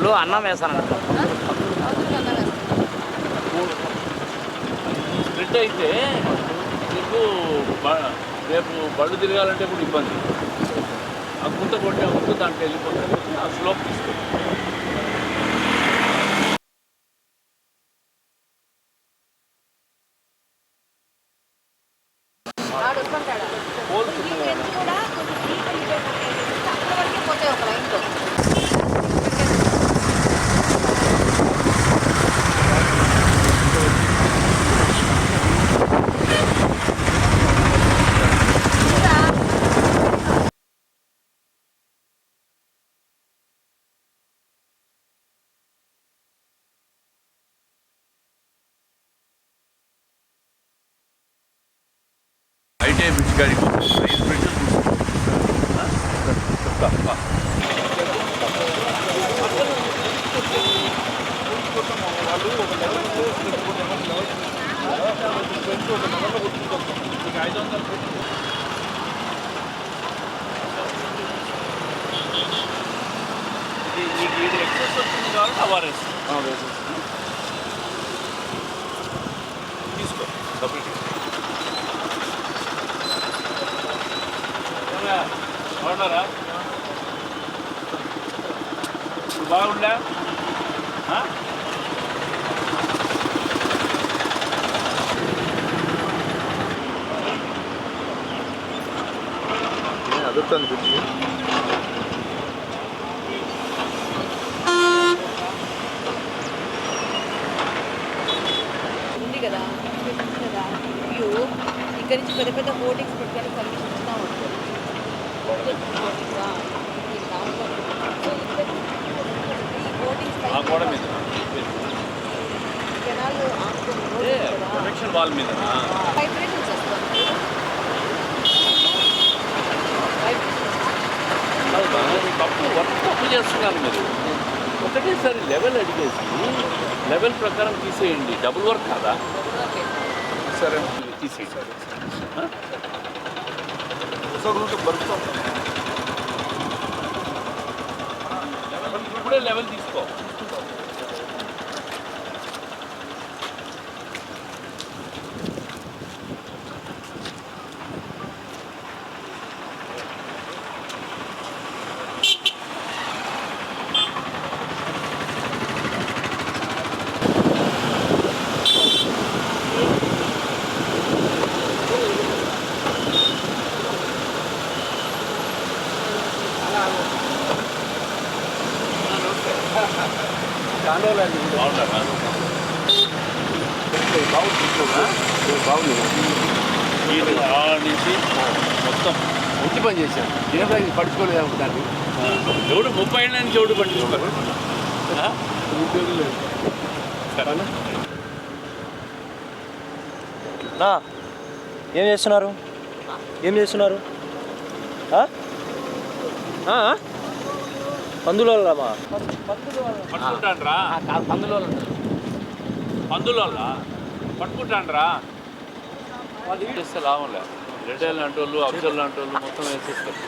పందులు అన్నం వేస్తానంట స్ప్లిట్ అయితే మీకు రేపు బళ్ళు తిరగాలంటే కూడా ఇబ్బంది. ఆ గుంత కొట్టే ముందు దాంట్లో వెళ్ళిపోతుంది ఆ స్లోప్ తీసుకో. పోల్స్ అయితే బ్రిడ్జ్ గాడి బ్రిడ్జ్ చెప్తా ఇది నీకు ఇది ఎక్సెస్ వచ్చింది కాబట్టి అవారెస్ తీసుకో సపరేట్ బాగున్నారా? బాగుండా బ్రిడ్జి ఉంది కదా కదా. వ్యూ ఇక్కడ నుంచి పెద్ద పెద్ద హోర్డింగ్స్ పెట్టడానికి పర్మిషన్ ఇస్తా ఉంటారు ఆ గోడ మీద. ప్రొటెక్షన్ వాల్ మీద. తప్పు వర్క్ తప్పు చేస్తున్నారు మీరు. ఒకటేసారి లెవెల్ అడిగేసి లెవెల్ ప్రకారం తీసేయండి. డబుల్ వర్క్ కాదా? సరే. తీసేయండి. ఆ? బరుస్తాం ఇప్పుడే లెవెల్ తీసుకో నుంచి మొత్తం ఉత్తి పని చేశాను చిన్నప్పుడు పడుచుకోలేదు అనుకుంటాను దేవుడు ముప్పై ఏళ్ళ నుంచి ఎవడు పట్టించుకోరు నా ఏం చేస్తున్నారు? ఏం చేస్తున్నారు పందులమ్మా పట్టుకుంటాండ్రా పందులు పందుల పట్టుకుంటాండ్రా. వాళ్ళు వేస్తే లాభం లేదు రెడ్ లాంటి వాళ్ళు అఫ్జల్ లాంటి వాళ్ళు మొత్తం వేసేస్తారు